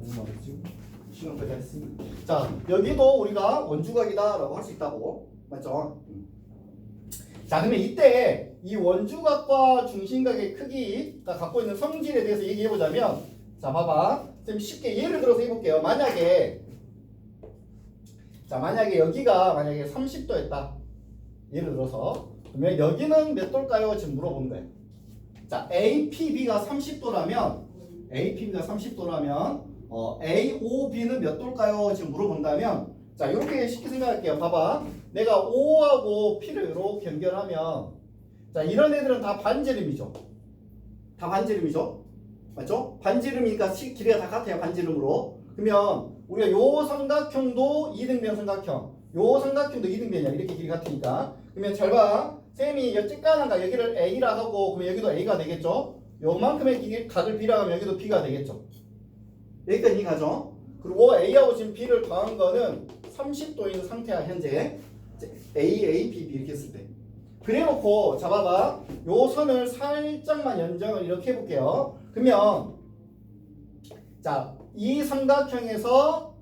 너무 많았지? 시간 거의 다 했으니까. 자, 여기도 우리가 원주각이다라고 할 수 있다고. 맞죠? 음. 자, 그러면 이때 이 원주각과 중심각의 크기가 갖고 있는 성질에 대해서 얘기해 보자면 자, 봐봐. 좀 쉽게 예를 들어서 해볼게요. 만약에 자, 만약에 여기가 만약에 30도였다. 예를 들어서 그러면 여기는 몇 도일까요? 지금 물어보는 거예요. 자, APB가 30도라면 APB가 30도라면 어, AOB는 몇 도일까요? 지금 물어본다면 자, 이렇게 쉽게 생각할게요. 봐봐. 내가 O하고 P를 이렇게 연결하면 자, 이런 애들은 다 반지름이죠. 다 반지름이죠. 맞죠? 반지름이니까 시- 길이가 다 같아요. 반지름으로. 그러면 우리가 요 삼각형도 이등변 삼각형, 요 삼각형도 이등변이야. 이렇게 길이 같으니까. 그러면 잘 봐. 쌤이 여찍가는가 여기를 A라 하고 그러면 여기도 A가 되겠죠? 요만큼의 길- 각을 B라 하면 여기도 B가 되겠죠. 여기까지 가죠. 그리고 A하고 지금 B를 더한 거는 30도인 상태야 현재. A, A, B, B 이렇게 했을 때. 그래놓고 잡아봐. 요 선을 살짝만 연장을 이렇게 해볼게요. 그러면 자, 이 삼각형에서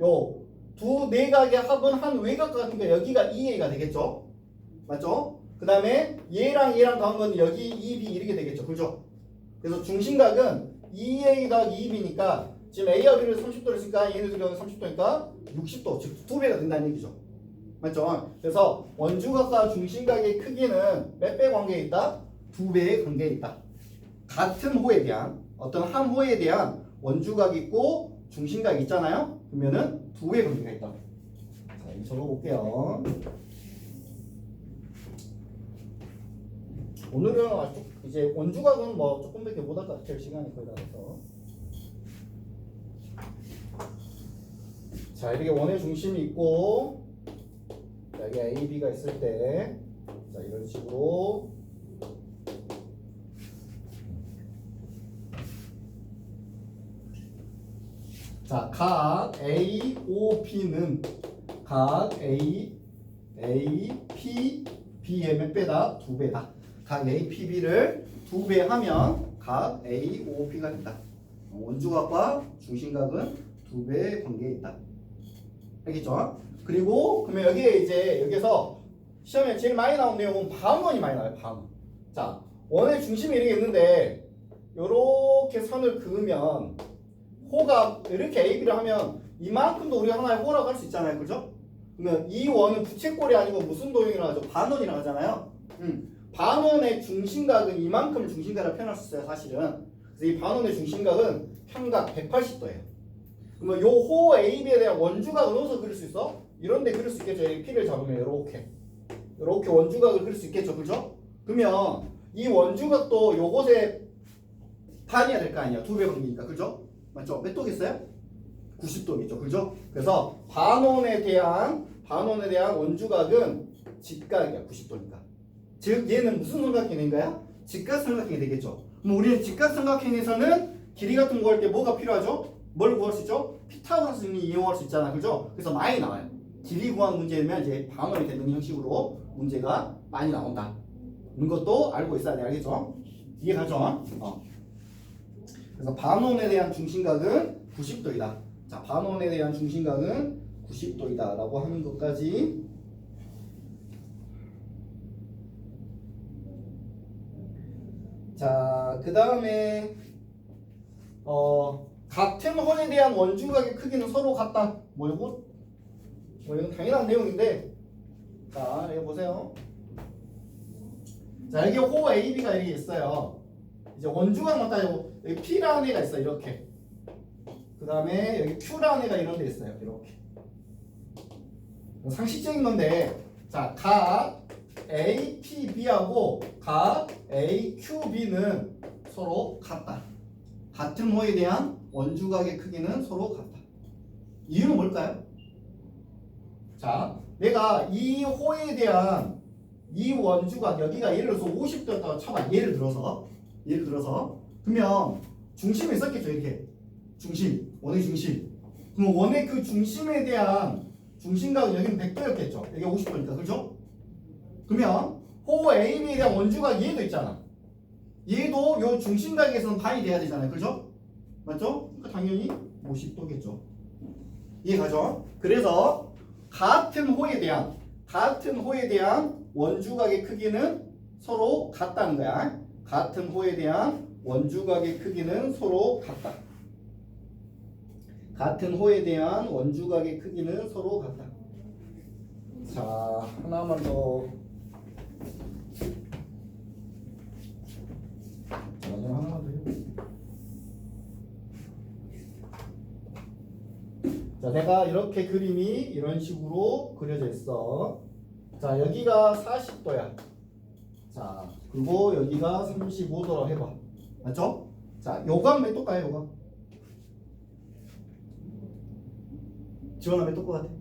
요 두 내각의 합은 한 외곽 같으니까 여기가 2A가 되겠죠? 맞죠? 그 다음에 얘랑 얘랑 더한 건 여기 2B 이렇게 되겠죠. 그죠? 그래서 중심각은 2A 더하기 2B니까 지금 A와 B를 30도로 했으니까 얘네들은 30도니까 60도, 즉두 배가 된다는 얘기죠. 맞죠? 그래서 원주각과 중심각의 크기는 몇 배 관계에 있다? 두 배의 관계에 있다. 같은 호에 대한 어떤 한 호에 대한 원주각 있고 중심각 있잖아요. 그러면은 두 배의 관계가 있다. 자, 이거 적어볼게요. 오늘은 아주 이제 원주각은 뭐 조금밖에 못할 것 같아요. 시간이 거의 다 돼서. 자, 이렇게 원의 중심이 있고 자, 여기 A, B가 있을 때 자, 이런 식으로 자, 각 A, O, P는 각 A, A, P, B의 몇 배다? 두 배다. 각 A, P, B를 두 배 하면 각 A, O, P가 된다. 원주각과 중심각은 두 배의 관계에 있다. 알겠죠? 그리고 그러면 여기에 이제 여기서 시험에 제일 많이 나온 내용은 반원이 많이 나와요. 반원. 자, 원의 중심이 이렇게 있는데 요렇게 선을 그으면 호가 이렇게 AB를 하면 이만큼도 우리가 하나의 호라고 할 수 있잖아요. 그죠? 그러면 이 원은 부채꼴이 아니고 무슨 도형이라고 하죠? 반원이라고 하잖아요. 음. 반원의 중심각은 이만큼을 중심각으로 표현할 수 있어요. 사실은. 그래서 이 반원의 중심각은 평각 180도예요. 그러면 요호 AB에 대한 원주각을 어디서 그릴 수 있어? 이런 데 그릴 수 있겠죠. 이 P를 잡으면 이렇게. 이렇게 원주각을 그릴 수 있겠죠. 그죠? 그러면 이 원주각도 요곳에 반이야 될 거 아니야. 두배 관계니까. 그죠? 맞죠? 몇 도겠어요? 90도겠죠. 그죠? 그래서 반원에 대한 반원에 대한 원주각은 직각이야. 90도니까. 즉 얘는 무슨 삼각형인가요? 직각삼각형이 되겠죠. 그럼 우리는 직각삼각형에서는 길이 같은 거할때 뭐가 필요하죠? 뭘 구할 수 있죠? 피타고라스를 이용할 수 있잖아. 그죠? 그래서 많이 나와요. 길이 구한 문제면 이제 반원이 되는 형식으로 문제가 많이 나온다. 이런 것도 알고 있어야 돼. 알겠죠? 이해가죠? 어. 그래서 반원에 대한 중심각은 90도이다. 자, 반원에 대한 중심각은 90도이다. 라고 하는 것까지 자, 그 다음에 어, 같은 홀에 대한 원주각의 크기는 서로 같다. 뭐 이거 뭐 이건 당연한 내용인데 자, 여기 보세요. 자, 여기 호 AB가 이렇게 있어요. 이제 원주각만 따지고 여기 P라는 애가 있어 이렇게. 그 다음에 여기 Q라는 애가 이런 데 있어요. 이렇게. 상식적인 건데 자, 각 A, P, B하고 각 A, Q, B는 서로 같다. 같은 호에 대한 원주각의 크기는 서로 같다. 이유는 뭘까요? 자, 내가 이 호에 대한 이 원주각 여기가 예를 들어서 50도였다고 쳐봐. 예를 들어서 예를 들어서 그러면 중심이 있었겠죠 이렇게 중심 원의 중심. 그럼 원의 그 중심에 대한 중심각은 여기는 100도였겠죠. 여기 50도니까 그죠? 그러면 호 AB에 대한 원주각 얘도 있잖아. 얘도 요 중심각에서는 반이 돼야 되잖아요. 그죠? 맞죠? 그러니까 당연히 50도겠죠. 이해가죠? 그래서 같은 호에 대한 같은 호에 대한 원주각의 크기는 서로 같다는 거야. 같은 호에 대한 원주각의 크기는 서로 같다. 같은 호에 대한 원주각의 크기는 서로 같다. 자, 하나만 더. 자, 마지막 하나만 더 해볼게요. 자, 내가 이렇게 그림이 이런 식으로 그려져 있어. 자, 여기가 40도야. 자, 그리고 여기가 35도라고 해봐. 맞죠? 자, 요각 몇 도까요, 요각? 지원아 몇도것 같아?